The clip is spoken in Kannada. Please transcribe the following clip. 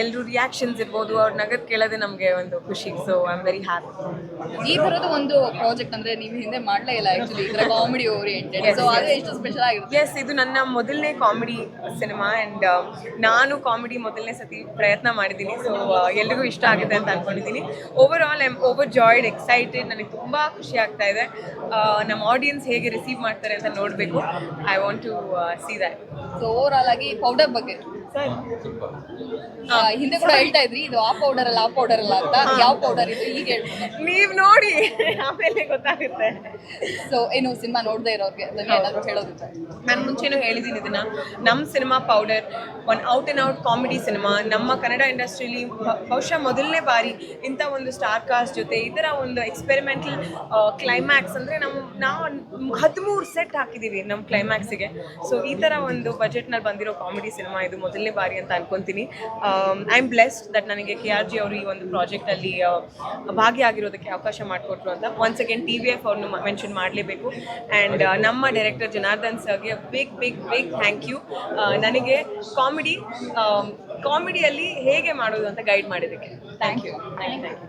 ಎಲ್ಲರೂ ರಿಯಾಕ್ಷನ್ಸ್ ಇರ್ಬೋದು ಅವ್ರ ನಗದ್ ಕೇಳೋದೇ ನಮಗೆ ಒಂದು ಖುಷಿ. So I am very happy ಈ ತರದ ಒಂದು ಪ್ರಾಜೆಕ್ಟ್ ಅಂದ್ರೆ ನೀವು ಹಿಂದೆ ಮಾಡಲೇ ಇಲ್ಲ ಆಕ್ಚುಲಿ ಇದರ ಕಾಮಿಡಿ ಓರಿಯೆಂಟೆಡ್ ಸೊ ಅದು ಎಷ್ಟು ಸ್ಪೆಷಲ್ ಆಗಿರುತ್ತೆ? ಎಸ್ ಇದು ನನ್ನ ಮೊದಲನೇ ಕಾಮಿಡಿ ಸಿನಿಮಾ ಆ್ಯಂಡ್ ನಾನು ಕಾಮಿಡಿ ಮೊದಲನೇ ಸತಿ ಪ್ರಯತ್ನ ಮಾಡಿದ್ದೀನಿ. ಸೊ ಎಲ್ರಿಗೂ ಇಷ್ಟ ಆಗುತ್ತೆ ಅಂತ ಅನ್ಕೊಂಡಿದ್ದೀನಿ. Overall I'm overjoyed excited ನನಗೆ ತುಂಬ ಖುಷಿ ಆಗ್ತಾ ಇದೆ. ಆ, ನಮ್ಮ ಆಡಿಯನ್ಸ್ ಹೇಗೆ ರಿಸೀವ್ ಮಾಡ್ತಾರೆ ಅಂತ ನೋಡಬೇಕು. I want to see that so overall ಆಗಿ ಪೌಡರ್ ಬಗ್ಗೆ. ಹಿಂದೆ ಕೂಡ ಹೇಳ್ತಾ ಇದ್ರಿ ಇದು ಆ ಪೌಡರ್ ಅಲ್ಲ ಆ ಪೌಡರ್ ಅಲ್ಲ ಅಂತ. ಯಾವ ಪೌಡರ್ ಇದು? ಈಗ ಹೇಳ್ಬೋದು. ನೀವ್ ನೋಡಿ ಆಮೇಲೆ ಗೊತ್ತಾಗುತ್ತೆ. ಸೊ ಏನು ಸಿನಿಮಾ ನೋಡದೇ ಇರೋರ್ಗೆ? ಅದನ್ನ ಏನಾದ್ರು ಹೇಳೋದಿತ್ತು ನಾನು ಮುಂಚೆನೂ ಹೇಳಿದ್ದೀನಿ ಇದನ್ನ. ನಮ್ಮ cinema powder one out and out comedy cinema. ನಮ್ಮ ಕನ್ನಡ ಇಂಡಸ್ಟ್ರಿಲಿ ಬಹುಶಃ ಮೊದಲನೇ ಬಾರಿ ಇಂಥ ಒಂದು ಸ್ಟಾರ್ ಕಾಸ್ಟ್ ಜೊತೆ ಈ ಥರ ಒಂದು ಎಕ್ಸ್ಪೆರಿಮೆಂಟಲ್ ಕ್ಲೈಮ್ಯಾಕ್ಸ್ ಅಂದರೆ ನಮ್ಮ ನಾವು ಹದಿಮೂರು ಸೆಟ್ ಹಾಕಿದ್ದೀವಿ ನಮ್ಮ ಕ್ಲೈಮ್ಯಾಕ್ಸಿಗೆ ಸೊ ಈ ಥರ ಒಂದು ಬಜೆಟ್ನಲ್ಲಿ ಬಂದಿರೋ ಕಾಮಿಡಿ ಸಿನಿಮಾ ಇದು ಮೊದಲನೇ ಬಾರಿ ಅಂತ ಅನ್ಕೊಂತೀನಿ. ಐ ಆಮ್ ಬ್ಲೆಸ್ಡ್ ದಟ್ ನನಗೆ ಕೆ ಆರ್ ಜಿ ಅವರು ಈ ಒಂದು ಪ್ರಾಜೆಕ್ಟಲ್ಲಿ ಭಾಗಿಯಾಗಿರೋದಕ್ಕೆ ಅವಕಾಶ ಮಾಡಿಕೊಟ್ರು ಅಂತ. Once again T V F ಅವ್ರನ್ನ ಮೆನ್ಷನ್ ಮಾಡಲೇಬೇಕು. ಆ್ಯಂಡ್ ನಮ್ಮ ಡೈರೆಕ್ಟರ್ ಜನಾರ್ದನ್ ಸರ್ಗೆ big big big thank you ನನಗೆ ಕಾಮಿಡಿ ಕಾಮಿಡಿಯಲ್ಲಿ ಹೇಗೆ ಮಾಡೋದು ಅಂತ ಗೈಡ್ ಮಾಡಿದ್ದಕ್ಕೆ. Thank you thank you